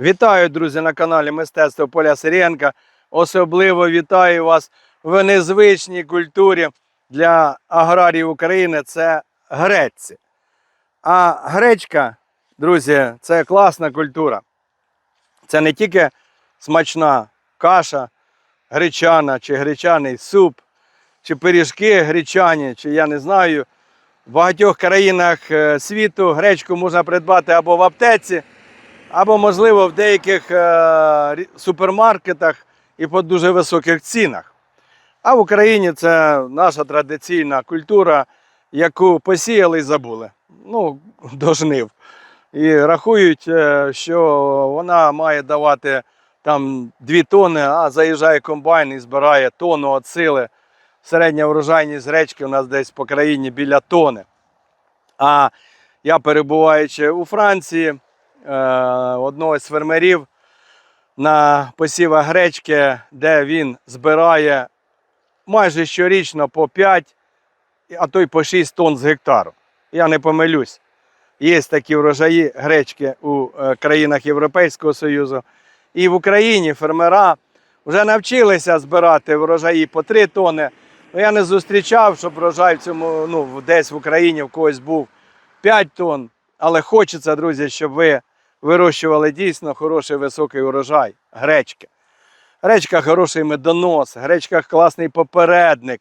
Вітаю, друзі, на каналі Мистецтво Поля Сиренка. Особливо вітаю вас в незвичній культурі для аграріїв України це гречці. А гречка, друзі, це класна культура. Це не тільки смачна каша, гречана чи гречаний суп, чи пиріжки гречані, чи я не знаю. В багатьох країнах е, світу гречку можна придбати або в аптеці, або, можливо, в деяких е, супермаркетах і по дуже високих цінах. А в Україні це наша традиційна культура, яку посіяли і забули. Ну, до жнив. І рахують, е, що вона має давати там 2 тони, а заїжджає комбайн і збирає тонну від сили. Середня врожайність гречки у нас десь по країні біля тони. А я перебуваючи у Франції, одного з фермерів на посівах гречки, де він збирає майже щорічно по 5, а то й по 6 тонн з гектару. Я не помилюсь. Є такі врожаї гречки у е, країнах Європейського Союзу. І в Україні фермера вже навчилися збирати врожаї по 3 тонни. Ну, я не зустрічав, щоб врожай в цьому, ну, десь в Україні в когось був 5 тонн. Але хочеться, друзі, щоб ви вирощували дійсно хороший високий урожай гречки. Гречка хороший медонос, гречка класний попередник,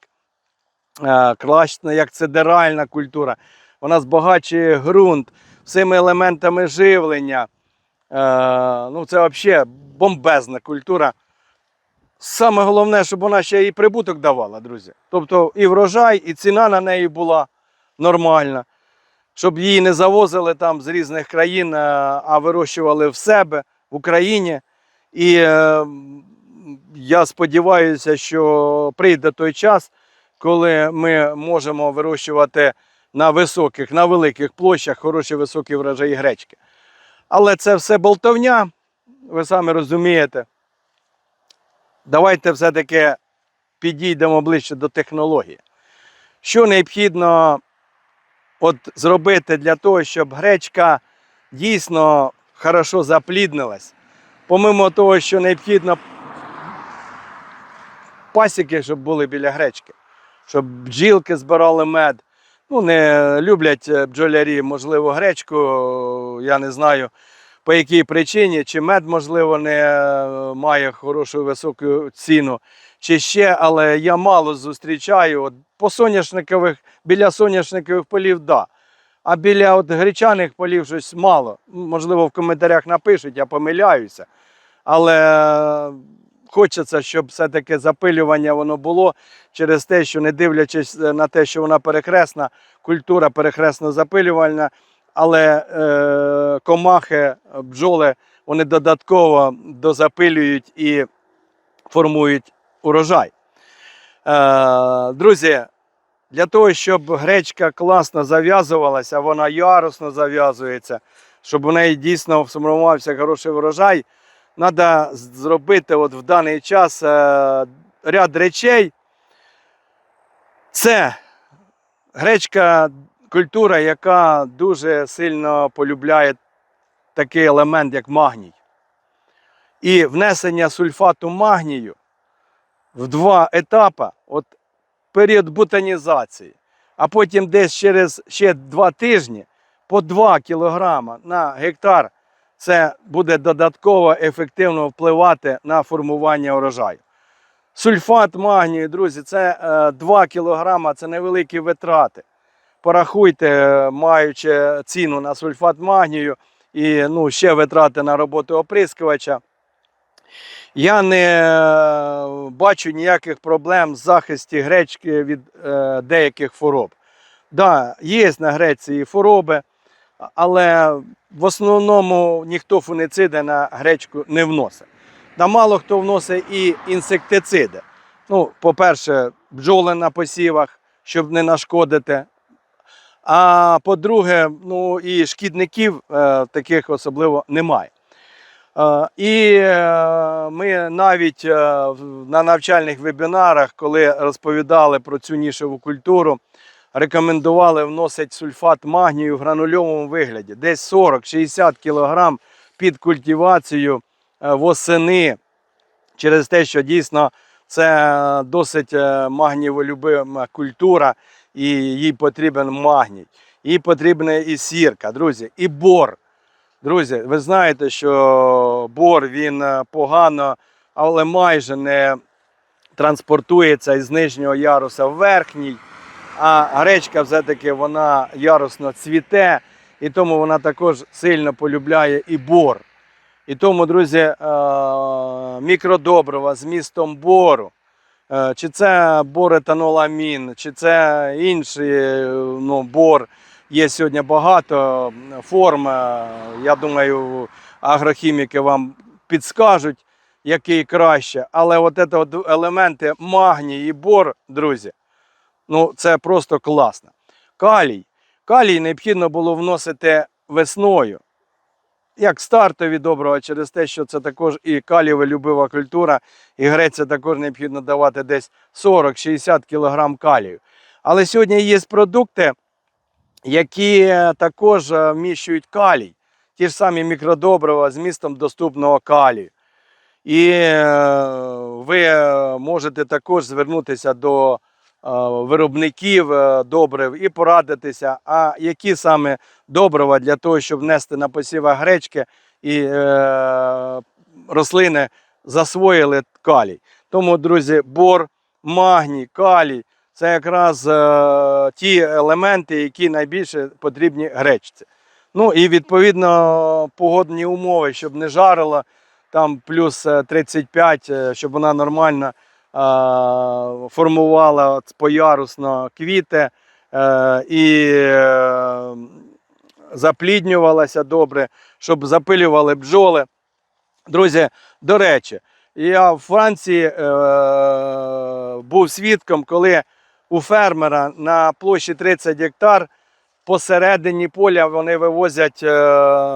е, класна як цедеральна культура. Вона збагачує ґрунт всіми елементами живлення. Е, ну, це взагалі бомбезна культура. Саме головне, щоб вона ще і прибуток давала, друзі. Тобто і врожай, і ціна на неї була нормальна, щоб її не завозили там з різних країн, е, а вирощували в себе в Україні. І е, я сподіваюся, що прийде той час, коли ми можемо вирощувати на високих, на великих площах хороші високі врожаї гречки. Але це все болтовня, ви самі розумієте. Давайте все-таки підійдемо ближче до технології. Що необхідно от зробити для того, щоб гречка дійсно хорошо запліднилась? Помимо того, що необхідно пасіки, щоб були біля гречки, щоб бджілки збирали мед. Ну, не люблять е, бджолярі, можливо, гречку, я не знаю по якій причині, чи мед, можливо, не е, має хорошу високу ціну, чи ще, але я мало зустрічаю от, по соняшникових, біля соняшникових полів, да. А біля от гречаних полів щось мало. Можливо, в коментарях напишуть, я помиляюся. Але е, хочеться, щоб все-таки запилювання воно було через те, що не дивлячись е, на те, що вона перехресна, культура перехресно запилювальна, але е, комахи, бджоли, вони додатково дозапилюють і формують урожай. Е, друзі, для того, щоб гречка класно зав'язувалася, вона ярусно зав'язується, щоб у неї дійсно сформувався хороший врожай, треба зробити от в даний час е, ряд речей. Це гречка культура, яка дуже сильно полюбляє такий елемент, як магній. І внесення сульфату магнію в два етапи, от період бутанізації, а потім десь через ще два тижні по 2 кг на гектар це буде додатково ефективно впливати на формування урожаю. Сульфат магнію, друзі, це е, 2 кг, це невеликі витрати. Порахуйте, маючи ціну на сульфат магнію і ну, ще витрати на роботу оприскувача. Я не е, бачу ніяких проблем з захисті гречки від е, деяких хвороб. Да, є на Греції хвороби, але в основному ніхто фунициди на гречку не вносить. Да мало хто вносить і інсектициди. Ну, по-перше, бджоли на посівах, щоб не нашкодити. А по-друге, ну і шкідників е, таких особливо немає. Е, І е, ми навіть на навчальних вебінарах, коли розповідали про цю нішеву культуру, рекомендували вносити сульфат магнію в гранульовому вигляді. Десь 40-60 кг під культивацію восени через те, що дійсно це досить магнієволюбима культура, і їй потрібен магній. Їй потрібна і сірка, друзі, і бор. Друзі, ви знаєте, що бор він е, погано, але майже не транспортується із нижнього яруса в верхній. А гречка все-таки вона ярусно цвіте, і тому вона також сильно полюбляє і бор. І тому, друзі, е, мікродобрива з містом бору. Е, Чи це боретаноламін, чи це інший е, ну, бор. Є сьогодні багато форм. е, Я думаю, агрохіміки вам підскажуть, який краще. Але от це от елементи магній і бор, друзі, ну це просто класно. Калій. Калій необхідно було вносити весною. Як стартові добрива, через те, що це також і калієва любива культура, і греця також необхідно давати десь 40-60 кг калію. Але сьогодні є продукти, які також е, вміщують калій, ті ж самі мікродобрива з містом доступного калію. І е, ви е, можете також звернутися до виробників е, добрив і порадитися, а які саме добрива для того, щоб внести на посівах гречки і е, рослини засвоїли калій. Тому, друзі, бор, магній, калій це якраз е, ті елементи, які найбільше потрібні гречці. Ну і відповідно погодні умови, щоб не жарило там плюс е, 35, е, щоб вона нормально е, формувала поярусно квіти е, і е, запліднювалася добре, щоб запилювали бджоли. Друзі, до речі, я в Франції е, був свідком, коли у фермера на площі 30 гектар посередині поля вони вивозять е,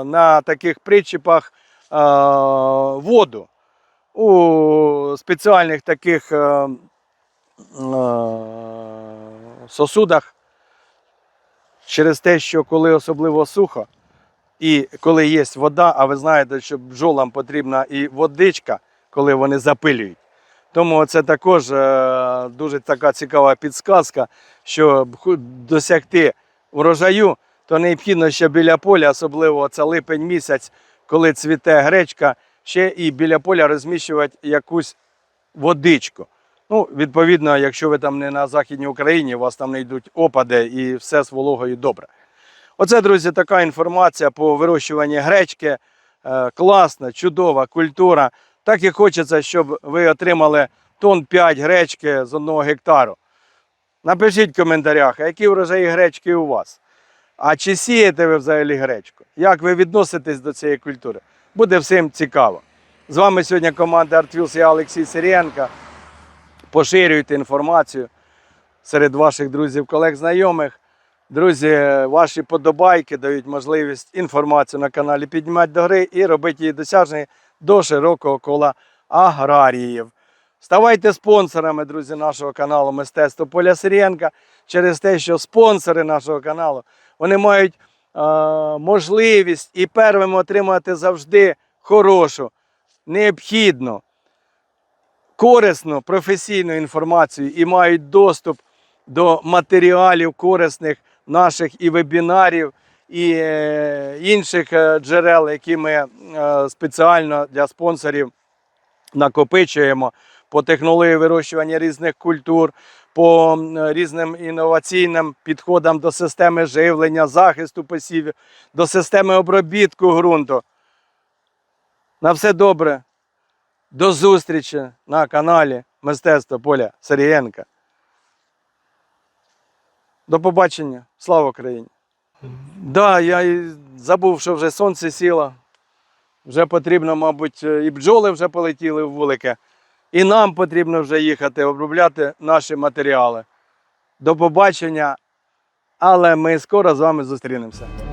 на таких причіпах е, воду у спеціальних таких е, е, сосудах. Через те, що коли особливо сухо, і коли є вода, а ви знаєте, що бджолам потрібна і водичка, коли вони запилюють. Тому це також е, дуже така цікава підсказка, що досягти врожаю, то необхідно ще біля поля, особливо це липень місяць, коли цвіте гречка, ще і біля поля розміщувати якусь водичку. Ну, відповідно, якщо ви там не на Західній Україні, у вас там не йдуть опади і все з вологою добре. Оце, друзі, така інформація по вирощуванні гречки. Е, Класна, чудова культура. Так і хочеться, щоб ви отримали тонн 5 гречки з одного гектару. Напишіть в коментарях, які врожаї гречки у вас. А чи сієте ви взагалі гречку? Як ви відноситесь до цієї культури? Буде всім цікаво. З вами сьогодні команда Артвілс, я Олексій Сирієнко. Поширюйте інформацію серед ваших друзів, колег, знайомих. Друзі, ваші подобайки дають можливість інформацію на каналі піднімати до гри і робити її досяжною до широкого кола аграріїв. Ставайте спонсорами, друзі, нашого каналу Мистецтво Поля Сирієнка через те, що спонсори нашого каналу вони мають можливість і первими отримати завжди хорошу, необхідну, корисну, професійну інформацію і мають доступ до матеріалів корисних наших і вебінарів, і е, інших е, джерел, які ми е, спеціально для спонсорів накопичуємо по технології вирощування різних культур, по різним інноваційним підходам до системи живлення, захисту посівів, до системи обробітку ґрунту. На все добре. До зустрічі на каналі Мистецтво Поля Сарієнка. До побачення. Слава Україні! Да, я забув, що вже сонце сіло. Вже потрібно, мабуть, і бджоли вже полетіли в вулики. І нам потрібно вже їхати обробляти наші матеріали. До побачення, але ми скоро з вами зустрінемося.